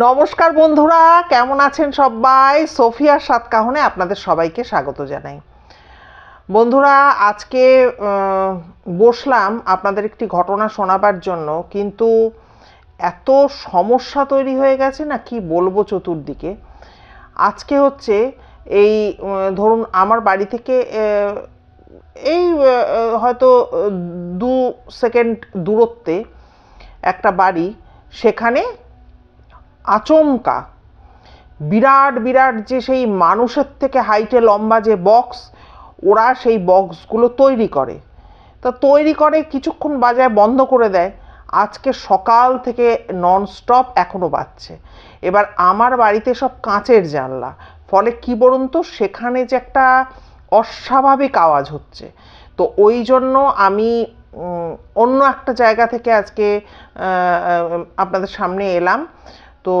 নমস্কার বন্ধুরা, কেমন আছেন সবাই? সোফিয়ার সাতকাহনে আপনাদের সবাইকে স্বাগত জানাই। বন্ধুরা, আজকে বসলাম আপনাদের একটি ঘটনা শোনাবার জন্য, কিন্তু এত সমস্যা তৈরি হয়ে গেছে না, কি বলব চতুর্দিকে? আজকে হচ্ছে এই ধরুন আমার বাড়ি থেকে এই হয়তো দু সেকেন্ড দূরত্বে একটা বাড়ি, সেখানে আচমকা। বিরাট বিরাট যে সেই মানুষের থেকে হাইটে লম্বা যে বক্স, ওরা সেই বক্সগুলো তৈরি করে। তা তৈরি করে কিছুক্ষণ বাজায় বন্ধ করে দেয়। আজকে সকাল থেকে ননস্টপ এখনও বাজছে। এবার আমার বাড়িতে সব কাঁচের জানলা। ফলে কি বলুন তো, সেখানে যে একটা অস্বাভাবিক আওয়াজ হচ্ছে। তো ওই জন্য আমি অন্য একটা জায়গা থেকে আজকে আপনাদের সামনে এলাম। তো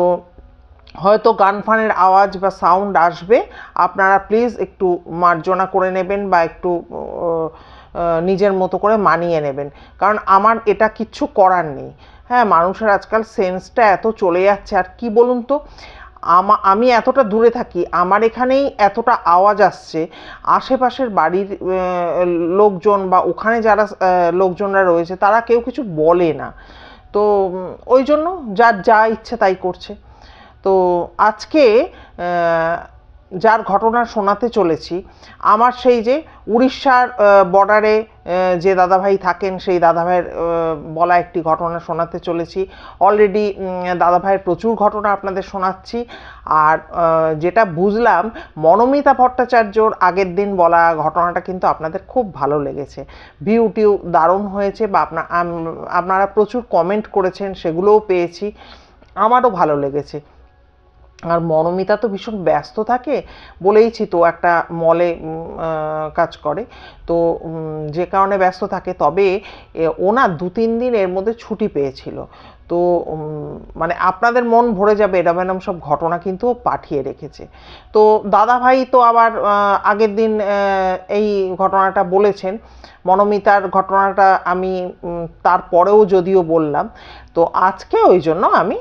হয়তো গান ফানের আওয়াজ বা সাউন্ড আসবে, আপনারা প্লিজ একটু মার্জনা করে নেবেন বা একটু নিজের মতো করে মানিয়ে নেবেন। কারণ আমার এটা কিচ্ছু করার নেই। হ্যাঁ মানুষের আজকাল সেন্সটা এত চলে যাচ্ছে। আর কি বলুন তো? আমা, আমি এতটা দূরে থাকি, আমার এখানেই এতটা আওয়াজ আসছে, আশেপাশের বাড়ির লোকজন বা ওখানে যারা লোকজনরা রয়েছে, তারা কেউ কিছু বলে না। তো ওই জন্য যার যা ইচ্ছে তাই করছে। তো আজকে যার ঘটনা শোনাতে চলেছি, আমার সেই যে উড়িষ্যার বর্ডারে যে দাদাভাই থাকেন, সেই দাদাভাইয়ের বলা একটি ঘটনা শোনাতে চলেছি। অলরেডি দাদাভাইয়ের প্রচুর ঘটনা আপনাদের শোনাচ্ছি। আর যেটা বুঝলাম, মনোমিতা ভট্টাচার্যর আগের দিন বলা ঘটনাটা কিন্তু আপনাদের খুব ভালো লেগেছে। ভিউ টিউ দারুণ হয়েছে বা আপনা, আম- আপনারা প্রচুর কমেন্ট করেছেন, সেগুলোও পেয়েছি। আমারও ভালো লেগেছে। আর মনোমিতা তো ভীষণ ব্যস্ত থাকে বলেইছি তো একটা মলে কাজ করে। তো যে কারণে ব্যস্ত থাকে, তবে ওনা দু তিন দিন এর মধ্যে ছুটি পেয়েছিল। তো মানে আপনাদের মন ভরে যাবে এরম এরম সব ঘটনা কিন্তু পাঠিয়ে রেখেছে। তো দাদা ভাই তো আবার আগের দিন এই ঘটনাটা বলেছেন। মনোমিতার ঘটনাটা আমি তারপরেও যদিও বললাম। তো আজকে ওই জন্য আমি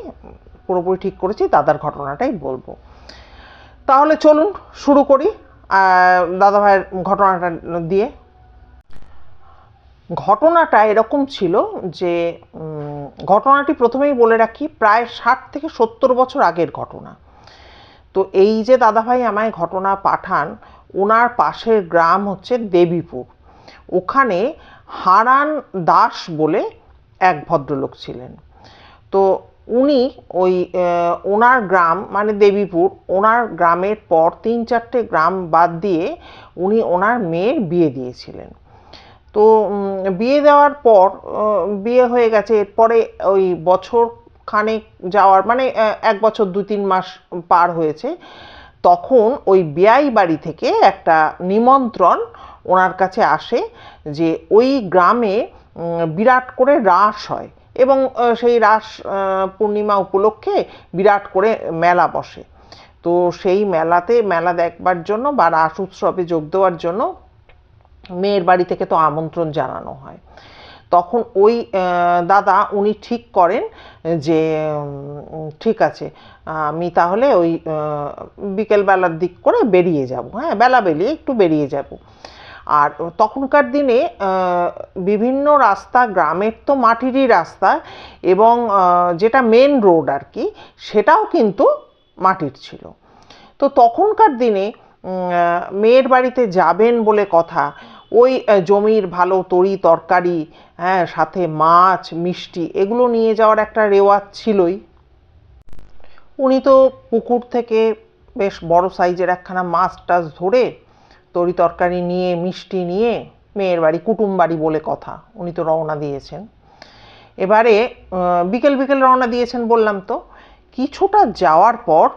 পুরোপুরি ঠিক করেছি, দাদার ঘটনাটাই বলব। তাহলে চলুন, শুরু করি। দাদা ভাইয়ের ঘটনাটা দিয়ে। ঘটনাটা এরকম ছিল যে ঘটনাটি প্রথমেই বলে রাখি, প্রায় ষাট থেকে সত্তর বছর আগের ঘটনা। তো এই যে দাদাভাই আমায় ঘটনা পাঠান, ওনার পাশের গ্রাম হচ্ছে দেবীপুর। ওখানে হারান দাস বলে এক ভদ্রলোক ছিলেন। তো উনি ওই ওনার গ্রাম মানে দেবীপুর, ওনার গ্রামের পর তিন চারটে গ্রাম বাদ দিয়ে উনি ওনার মেয়ের বিয়ে দিয়েছিলেন। তো বিয়ে দেওয়ার পর বিয়ে হয়ে গেছে, এরপরে ওই বছর খানেক যাওয়ার মানে এক বছর দু তিন মাস পার হয়েছে, তখন ওই বিয়াই বাড়ি থেকে একটা নিমন্ত্রণ ওনার কাছে আসে যে ওই গ্রামে বিরাট করে রাস হয়। এবং সেই রাস পূর্ণিমা উপলক্ষে বিরাট করে মেলা বসে। তো সেই মেলাতে মেলা দেখবার জন্য বা রাস উৎসবে যোগ দেওয়ার জন্য মেয়ের বাড়ি থেকে তো আমন্ত্রণ জানানো হয়। তখন ওই দাদা উনি ঠিক করেন যে ঠিক আছে, আমি তাহলে ওই বিকেলবেলার দিক করে বেরিয়ে যাব। হ্যাঁ বেলা বেরিয়ে একটু বেরিয়ে যাব। আর তখনকার দিনে বিভিন্ন রাস্তা, গ্রামের তো মাটিরই রাস্তা এবং যেটা মেন রোড আর কি, সেটাও কিন্তু মাটির ছিল। তো তখনকার দিনে মেয়ের বাড়িতে যাবেন বলে কথা, ওই জমির ভালো তরি তরকারি হ্যাঁ সাথে মাছ, মিষ্টি, এগুলো নিয়ে যাওয়ার একটা রেওয়াজ ছিলই। উনি তো পুকুর থেকে বেশ বড় সাইজের একখানা মাছ টাছ ধরে তরি তরকারি নিয়ে, মিষ্টি নিয়ে মেয়ের বাড়ি, কুটুম বাড়ি বলে কথা। উনি তো রওনা দিয়েছেন। এবারে বিকেল বিকেল রওনা দিয়েছেন বললাম তো। কিছুটা যাওয়ার পর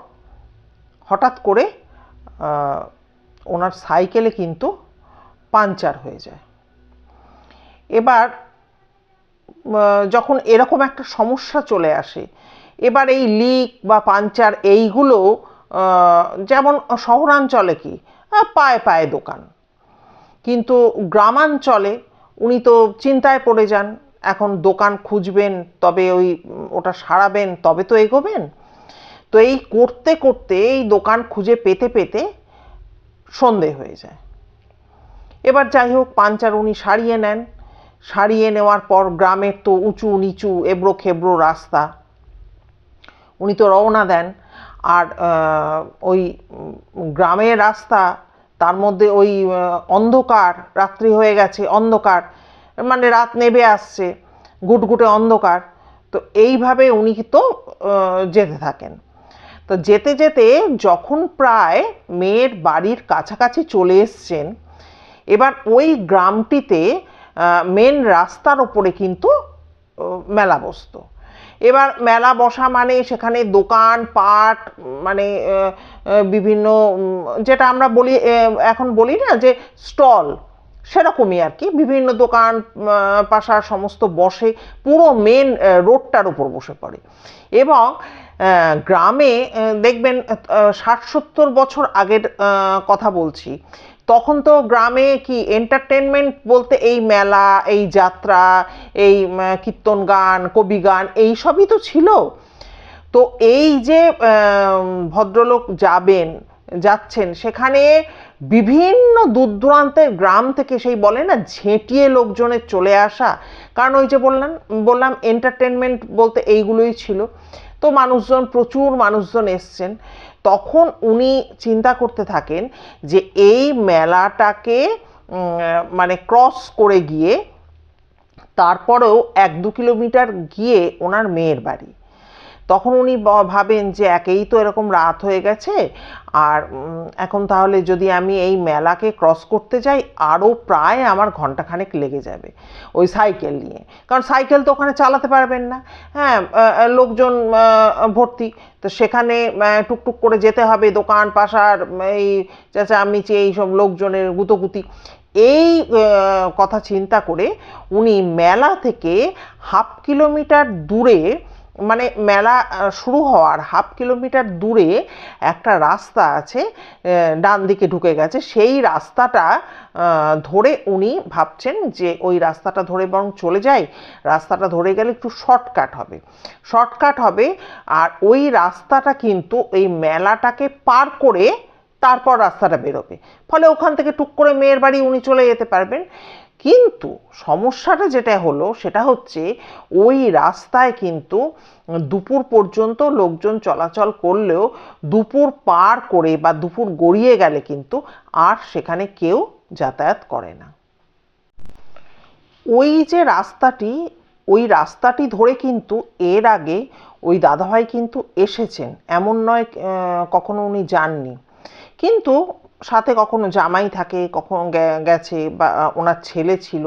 হঠাৎ করে ওনার সাইকেলে কিন্তু পাঞ্চার হয়ে যায়। এবার যখন এরকম একটা সমস্যা চলে আসে, এবার এই লিক বা পাঞ্চার এইগুলো যেমন শহরাঞ্চলে কি পায়ে পায়ে দোকান। কিন্তু গ্রামাঞ্চলে উনি তো চিন্তায় পড়ে যান, এখন দোকান খুঁজবেন, তবে ওই ওটা সারাবেন, তবে তো এগোবেন। তো এই করতে করতে, এই দোকান খুঁজে পেতে পেতে সন্ধে হয়ে যায়। এবার যাই হোক, পাঞ্চার উনি সারিয়ে নেন। সারিয়ে নেওয়ার পর গ্রামের তো উঁচু নিচু এবড়ো খেবড়ো রাস্তা। উনি তো রওনা দেন। আর ওই গ্রামের রাস্তা, তার মধ্যে ওই অন্ধকার, রাত্রি হয়ে গেছে, অন্ধকার মানে রাত নেবে আসছে, গুটগুটে অন্ধকার। তো এইভাবে উনি তো যেতে থাকেন। তো যেতে যেতে যখন প্রায় মেয়ের বাড়ির কাছাকাছি চলে এসছেন, এবার ওই গ্রামটিতে মেন রাস্তার ওপরে কিন্তু মেলা বসতো এবার মেলা বসা মানে সেখানে দোকান, পাট মানে বিভিন্ন যেটা আমরা বলি এখন বলি না যে স্টল, সেরকমই আর কি। বিভিন্ন দোকান পাশার সমস্ত বসে, পুরো মেন রোডটার উপর বসে পড়ে। এবং গ্রামে দেখবেন ষাট সত্তর বছর আগের কথা বলছি। তখন তো গ্রামে কি এন্টারটেনমেন্ট বলতে এই মেলা, এই যাত্রা, এই কীর্তন গান, কবি গান, এই সবই তো ছিল। তো এই যে ভদ্রলোক যাবেন, যাচ্ছেন, সেখানে বিভিন্ন দূর দূরান্তের গ্রাম থেকে সেই বলে না ঝেঁটিয়ে লোকজনের চলে আসা। কারণ ওই যে বললাম বললাম এন্টারটেনমেন্ট বলতে এইগুলোই ছিল। তো মানুষজন, প্রচুর মানুষজন এসছেন। তখন উনি চিন্তা করতে থাকেন যে এই মেলাটাকে মানে ক্রস করে গিয়ে তারপরেও এক দু কিলোমিটার গিয়ে ওনার মেয়ের বাড়ি। তখন উনি ভাবেন যে একেই তো এরকম রাত হয়ে গেছে, আর এখন তাহলে যদি আমি এই মেলাকে ক্রস করতে যাই, আরও প্রায় আমার ঘন্টাখানেক লেগে যাবে ওই সাইকেল নিয়ে। কারণ সাইকেল তো ওখানে চালাতে পারবেন না। হ্যাঁ লোকজন ভর্তি, তো সেখানে টুকটুক করে যেতে হবে, দোকান, পাশার এই চেঁচামেচি এইসব লোকজনের গুতোগুতি। এই কথা চিন্তা করে উনি মেলা থেকে হাফ কিলোমিটার দূরে মানে মেলা শুরু হওয়ার হাফ কিলোমিটার দূরে একটা রাস্তা আছে ডান দিকে ঢুকে গেছে। সেই রাস্তাটা ধরে উনি ভাবছেন যে ওই রাস্তাটা ধরে বরং চলে যায় রাস্তাটা ধরে গেলে একটু শর্টকাট হবে। শর্টকাট হবে আর ওই রাস্তাটা কিন্তু এই মেলাটাকে পার করে তারপর রাস্তাটা বেরোবে। ফলে ওখান থেকে টুক করে মেয়ের বাড়ি উনি চলে যেতে পারবেন। কিন্তু সমস্যাটা যেটা হলো সেটা হচ্ছে ওই রাস্তায় কিন্তু দুপুর পর্যন্ত লোকজন চলাচল করলেও দুপুর পার করে বা দুপুর গড়িয়ে গেলে কিন্তু আর সেখানে কেউ যাতায়াত করে না। ওই যে রাস্তাটি, ওই রাস্তাটি ধরে কিন্তু এর আগে ওই দাদাভাই কিন্তু এসেছেন। এমন নয় কখনো উনি যাননি। কিন্তু সাথে কখনো জামাই থাকে, কখনো গেছে বা ওনার ছেলে ছিল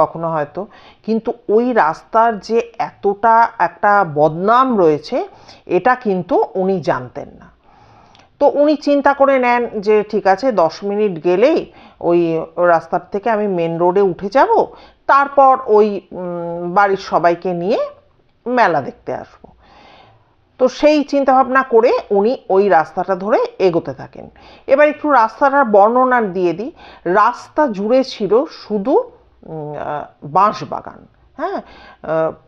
কখনো হয়তো। কিন্তু ওই রাস্তার যে এতটা একটা বদনাম রয়েছে, এটা কিন্তু উনি জানতেন না। তো উনি চিন্তা করে নেন যে, ঠিক আছে, দশ মিনিট গেলেই ওই রাস্তার থেকে আমি মেন রোডে উঠে যাব, তারপর ওই বাড়ির সবাইকে নিয়ে মেলা দেখতে আসব। তো সেই চিন্তা ভাবনা করে উনি ওই রাস্তাটা ধরে এগোতে থাকেন। এবার একটু রাস্তাটার বর্ণনা দিয়ে দিই। রাস্তা জুড়ে ছিল শুধু বাঁশ বাগান হ্যাঁ?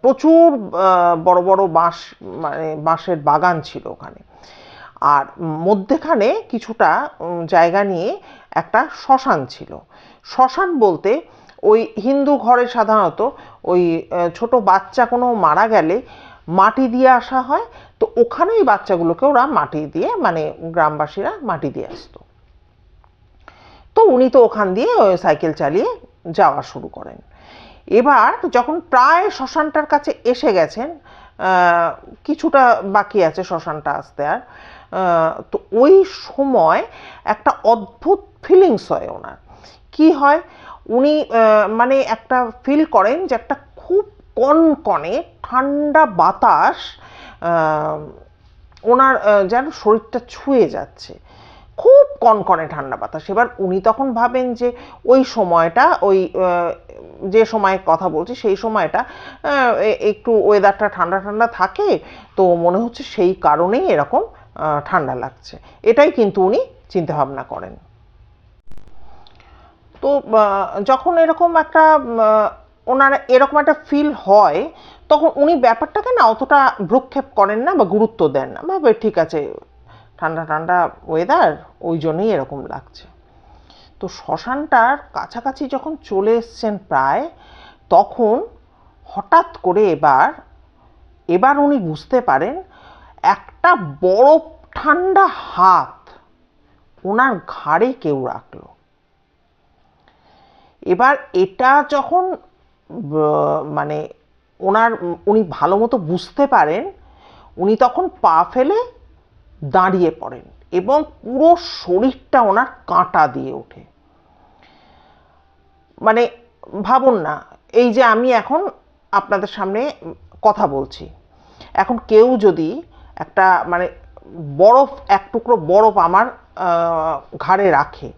প্রচুর বড় বড় বাঁশ মানে বাঁশের বাগান ছিল ওখানে। আর মধ্যেখানে কিছুটা জায়গা নিয়ে একটা শ্মশান ছিল। শ্মশান বলতে ওই হিন্দু ঘরে সাধারণত ওই ছোট বাচ্চা কোনো মারা গেলে মাটি দিয়ে আসা হয় তো ওখানে ওই বাচ্চাগুলোকে ওরা মাটি দিয়ে মানে গ্রামবাসীরা মাটি দিয়ে আসতো। তো উনি তো ওখান দিয়ে ওই সাইকেল চালিয়ে যাওয়া শুরু করেন। এবার যখন প্রায় শ্মশানটার কাছে এসে গেছেন কিছুটা বাকি আছে শ্মশানটা আসতে আর তো ওই সময় একটা অদ্ভুত ফিলিংস হয় ওনার। কি হয়? উনি মানে একটা ফিল করেন যে একটা খুব কনকনে ঠান্ডা বাতাস ওনার যেন শরীরটা ছুঁয়ে যাচ্ছে। খুব কনকনে ঠান্ডা বাতাস। এবার উনি তখন ভাবেন যে ওই সময়টা, ওই যে সময় কথা বলছি, সেই সময়টা একটু ওয়েদারটা ঠান্ডা ঠান্ডা থাকে, তো মনে হচ্ছে সেই কারণেই এরকম ঠান্ডা লাগছে। এটাই কিন্তু উনি চিন্তা ভাবনা করেন। তো যখন এরকম একটা ওনার এরকম একটা ফিল হয়, তখন উনি ব্যাপারটাকে না অতটা ভ্রুক্ষেপ করেন না বা গুরুত্ব দেন না। ভাবে ঠিক আছে, ঠান্ডা ঠান্ডা ওয়েদার ওই জন্যই এরকম লাগছে। তো শ্মশানটার কাছাকাছি যখন চলে এসছেন প্রায়, তখন হঠাৎ করে এবার এবার উনি বুঝতে পারেন, একটা বরফ ঠান্ডা হাত ওনার ঘাড়ে কেউ রাখল। এবার এটা যখন মানে ওনার, উনি ভালো মতো বুঝতে পারেন, উনি তখন পা ফেলে দাঁড়িয়ে পড়েন এবং পুরো শরীরটা ওনার কাঁটা দিয়ে ওঠে। মানে ভাবুন না, এই যে আমি এখন আপনাদের সামনে কথা বলছি, এখন কেউ যদি একটা মানে বরফ, এক টুকরো বরফ আমার ঘাড়ে রাখে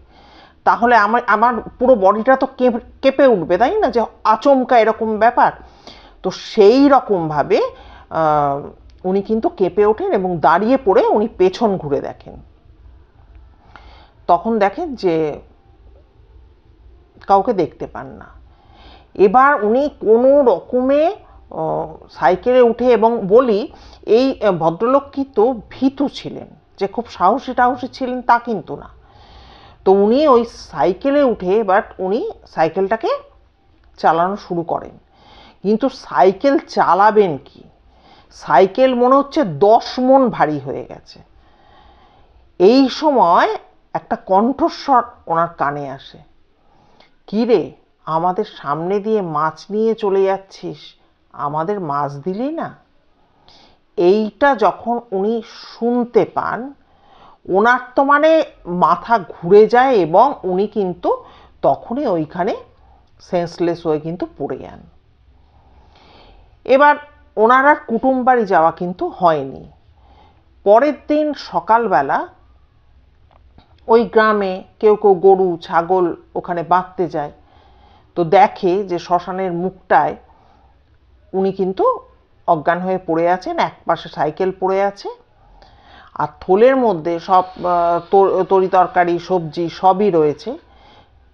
তাহলে আমার আমার পুরো বডিটা তো কেঁপ- উঠবে, তাই না? যে আচমকা এরকম ব্যাপার। তো সেই রকমভাবে উনি কিন্তু কেঁপে ওঠেন এবং দাঁড়িয়ে পড়ে উনি পেছন ঘুরে দেখেন। তখন দেখেন যে কাউকে দেখতে পান না। এবার উনি কোনো রকমে সাইকেলে উঠে এবং বলি, এই ভদ্রলোক কিন্তু ভীতু ছিলেন, যে খুব সাহসী টাহসী ছিলেন তা কিন্তু না। তো উনি ওই সাইকেলে উঠে বাট উনি সাইকেলটাকে চালানো শুরু করেন। কিন্তু সাইকেল চালাবেন কি? সাইকেল মনে হচ্ছে দশ মন ভারী হয়ে গেছে। এই সময় একটা কণ্ঠস্বর ওনার কানে আসে। কি রে, আমাদের সামনে দিয়ে মাছ নিয়ে চলে যাচ্ছিস? আমাদের মাছ দিলি না? এইটা যখন উনি শুনতে পান ওনার তো মানে মাথা ঘুরে যায় এবং উনি কিন্তু তখনই ওইখানে সেন্সলেস হয়ে কিন্তু পড়ে যান। এবার ওনার আর কুটুম বাড়ি যাওয়া কিন্তু হয়নি। পরের দিন সকালবেলা ওই গ্রামে কেউ কেউ গরু, ছাগল ওখানে বাঁধতে যায়। তো দেখে যে শ্মশানের মুখটায় উনি কিন্তু অজ্ঞান হয়ে পড়ে আছেন এক পাশে সাইকেল পড়ে আছে আর থলের মধ্যে সব তর- তরি তরকারি, সবজি সবই রয়েছে।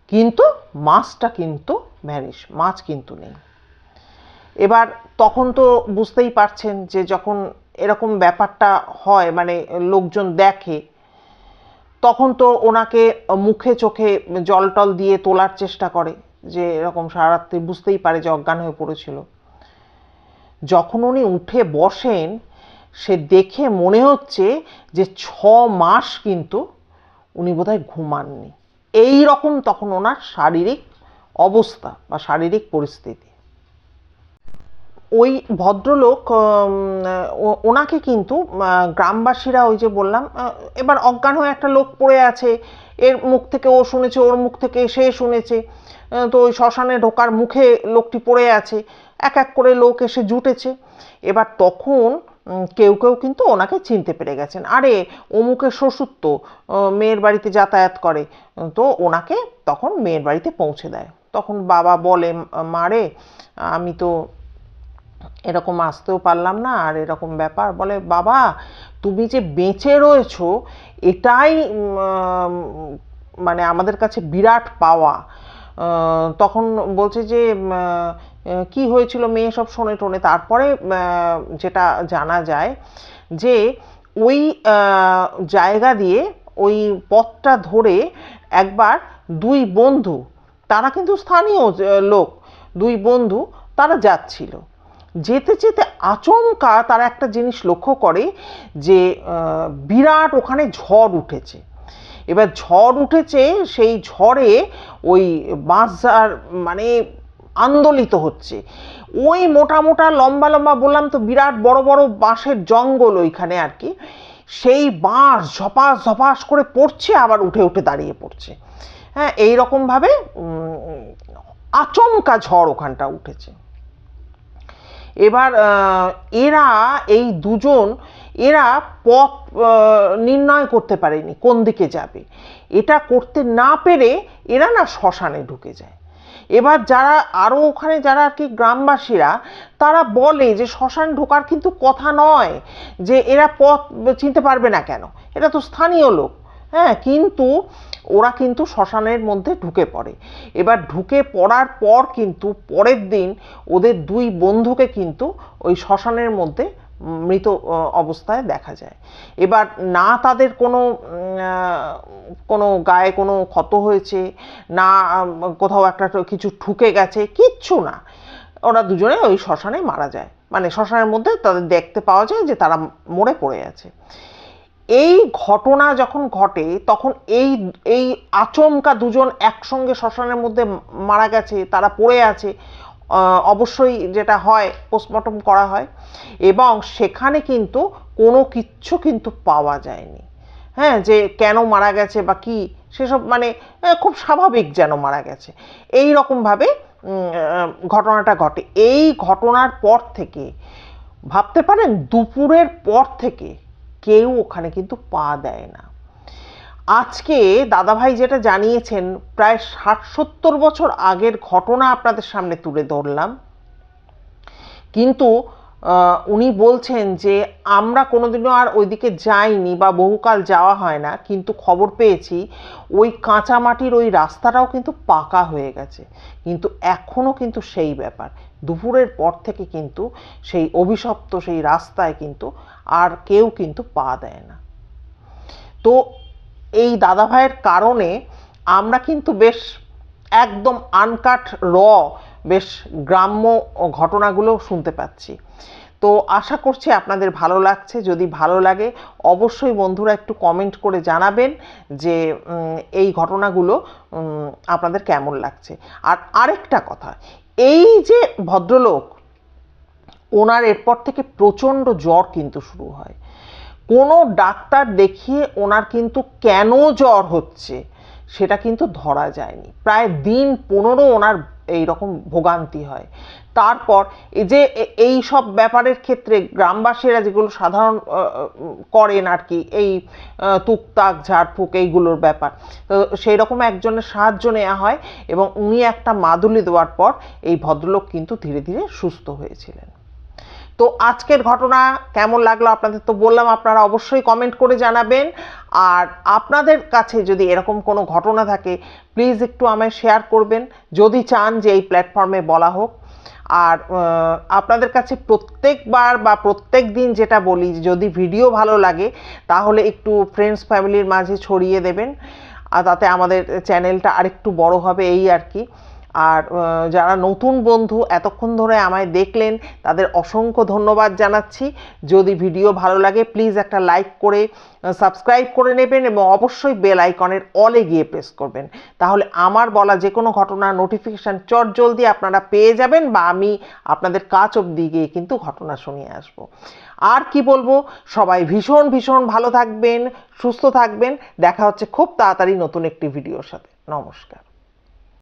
কিন্তু মাছটা কিন্তু ভ্যানিশ, মাছ কিন্তু নেই। এবার তখন তো বুঝতেই পারছেন যে যখন এরকম ব্যাপারটা হয় মানে লোকজন দেখে, তখন তো ওনাকে মুখে চোখে জল টল দিয়ে তোলার চেষ্টা করে, যে এরকম সারা রাত্রি বুঝতেই পারে যে অজ্ঞান হয়ে পড়েছিল। যখন উনি উঠে বসেন সে দেখে মনে হচ্ছে যে ছ মাস কিন্তু উনি বোধহয় ঘুমাননি। এই রকম তখন ওনার শারীরিক অবস্থা বা শারীরিক পরিস্থিতি। ওই ভদ্রলোক ওনাকে কিন্তু গ্রামবাসীরা ওই যে বললাম এবার অজ্ঞান হয়ে একটা লোক পড়ে আছে, এর মুখ থেকে ও শুনেছে, ওর মুখ থেকে সে শুনেছে তো ওই শ্মশানে ঢোকার মুখে লোকটি পড়ে আছে, এক এক করে লোক এসে জুটেছে। এবার তখন কেউ কেউ কিন্তু ওনাকে চিনতে পেরে গেছেন। আরে, অমুকের শ্বশুর তো মেয়ের বাড়িতে যাতায়াত করে। তো ওনাকে তখন মেয়ের বাড়িতে পৌঁছে দেয়। তখন বাবা বলে, মারে, আমি তো এরকম আসতেও পারলাম না, আর এরকম ব্যাপার। বলে, বাবা, তুমি যে বেঁচে রয়েছো, এটাই মানে আমাদের কাছে বিরাট পাওয়া। তখন বলছে যে কি হয়েছিল মেয়ে সব শোনে টোনে। তারপরে যেটা জানা যায় যে, ওই জায়গা দিয়ে, ওই পথটা ধরে একবার দুই বন্ধু, তারা কিন্তু স্থানীয় লোক, দুই বন্ধু, তারা যাচ্ছিল। যেতে যেতে আচমকা তারা একটা জিনিস লক্ষ্য করে যে বিরাট ওখানে ঝড় উঠেছে। এবার ঝড় উঠেছে, সেই ঝড়ে ওই বাঁশঝাড় মানে আন্দোলিত হচ্ছে। ওই মোটা মোটা, লম্বা লম্বা বললাম তো বিরাট বড় বড় বাঁশের জঙ্গল ওইখানে আর কি, সেই বাঁশ ঝপাস ঝপাস করে পড়ছে, আবার উঠে উঠে দাঁড়িয়ে পড়ছে। হ্যাঁ এইরকমভাবে আচমকা ঝড় ওখানটা উঠেছে। এবার এরা এই দুজন এরা পথ নির্ণয় করতে পারেনি কোন দিকে যাবে। এটা করতে না পেরে এরা না শ্মশানে ঢুকে যায়। এবার যারা আরও ওখানে যারা আর কি গ্রামবাসীরা, তারা বলে যে শ্মশান ঢোকার কিন্তু কথা নয় যে এরা পথ চিনতে পারবে না কেন। এটা তো স্থানীয় লোক। হ্যাঁ কিন্তু ওরা কিন্তু শ্মশানের মধ্যে ঢুকে পড়ে। এবার ঢুকে পড়ার পর কিন্তু পরের দিন ওদের দুই বন্ধুকে কিন্তু ওই শ্মশানের মধ্যে মৃত অবস্থায় দেখা যায়। এবার না তাদের কোনো কোনো গায়ে কোনো ক্ষত হয়েছে, না কোথাও একটা কিছু ঠুকে গেছে, কিচ্ছু না। ওরা দুজনে ওই শ্মশানে মারা যায়। মানে শ্মশানের মধ্যে তাদের দেখতে পাওয়া যায় যে তারা মরে পড়ে আছে। এই ঘটনা যখন ঘটে, তখন এই এই আচমকা দুজন একসঙ্গে শ্মশানের মধ্যে মারা গেছে, তারা পড়ে আছে অবশ্যই যেটা হয় পোস্টমর্টম করা হয় এবং সেখানে কিন্তু কোনো কিচ্ছু কিন্তু পাওয়া যায়নি। হ্যাঁ যে কেন মারা গেছে বা কি, সেসব মানে খুব স্বাভাবিক যেন মারা গেছে। এই রকমভাবে ঘটনাটা ঘটে। এই ঘটনার পর থেকে, ভাবতে পারেন, দুপুরের পর থেকে কেউ ওখানে কিন্তু পা দেয় না। আজকে দাদাভাই যেটা জানিয়েছেন, প্রায় ষাট সত্তর বছর আগের ঘটনা আপনাদের সামনে তুলে ধরলাম। কিন্তু উনি বলছেন যে, আমরা কোনোদিনও আর ওইদিকে যাইনি বা বহুকাল যাওয়া হয় না। কিন্তু খবর পেয়েছি, ওই কাঁচা মাটির ওই রাস্তাটাও কিন্তু পাকা হয়ে গেছে। কিন্তু এখনও কিন্তু সেই ব্যাপার। দুপুরের পর থেকে কিন্তু সেই অভিশপ্ত সেই রাস্তায় কিন্তু আর কেউ কিন্তু পা দেয় না। তো এই দাদাভাইয়ের কারণে আমরা কিন্তু বেশ একদম আনকাট, র, বেশ গ্রাম্য ঘটনাগুলো শুনতে পাচ্ছি। তো আশা করছি আপনাদের ভালো লাগছে। যদি ভালো লাগে, অবশ্যই বন্ধুরা একটু কমেন্ট করে জানাবেন যে এই ঘটনাগুলো আপনাদের কেমন লাগছে। আর আরেকটা কথা, এই যে ভদ্রলোক, ওনার এরপর থেকে প্রচণ্ড জ্বর কিন্তু শুরু হয়। কোনো ডাক্তার দেখিয়ে ওনার কিন্তু কেন জ্বর হচ্ছে, সেটা কিন্তু ধরা যায়নি। প্রায় দিন পনেরো ওনার এই রকম ভোগান্তি হয়। তারপর এই যে এই সব ব্যাপারের ক্ষেত্রে গ্রামবাসীরা যেগুলো সাধারণ করেন আর কি, এই তুকতাক, ঝাড়ফুঁক, এইগুলোর ব্যাপার, তো সেই রকম একজনের সাহায্য নেওয়া হয় এবং উনি একটা মাদুলি দেওয়ার পর এই ভদ্রলোক কিন্তু ধীরে ধীরে সুস্থ হয়েছিলেন। তো আজকের ঘটনা কেমন লাগল আপনাদের তো বললাম, আপনারা অবশ্যই কমেন্ট করে জানাবেন। আর আপনাদের কাছে যদি এরকম কোনো ঘটনা থাকে প্লিজ একটু আমায় শেয়ার করবেন, যদি চান যে এই প্ল্যাটফর্মে বলা হোক। আর আপনাদের কাছে প্রত্যেকবার বা প্রত্যেক দিন যেটা বলি, যদি ভিডিও ভালো লাগে, তাহলে একটু ফ্রেন্ডস ফ্যামিলির মাঝে ছড়িয়ে দেবেন। আর তাতে আমাদের চ্যানেলটা আরেকটু বড় হবে, এই আর কি। আর যারা নতুন বন্ধু এতক্ষণ ধরে আমায় দেখলেন, তাদের অসংখ্য ধন্যবাদ জানাচ্ছি। যদি ভিডিও ভালো লাগে প্লিজ একটা লাইক করে সাবস্ক্রাইব করে নেবেন এবং অবশ্যই বেল আইকনের অলে গিয়ে প্রেস করবেন। তাহলে আমার বলা যে কোনো ঘটনার নোটিফিকেশান চট জলদি আপনারা পেয়ে যাবেন বা আমি আপনাদের কাজ অবধি গিয়ে কিন্তু ঘটনা শুনিয়ে আসব। আর কি বলব, সবাই ভীষণ ভীষণ ভালো থাকবেন, সুস্থ থাকবেন। দেখা হচ্ছে খুব তাড়াতাড়ি নতুন একটি ভিডিওর সাথে। নমস্কার।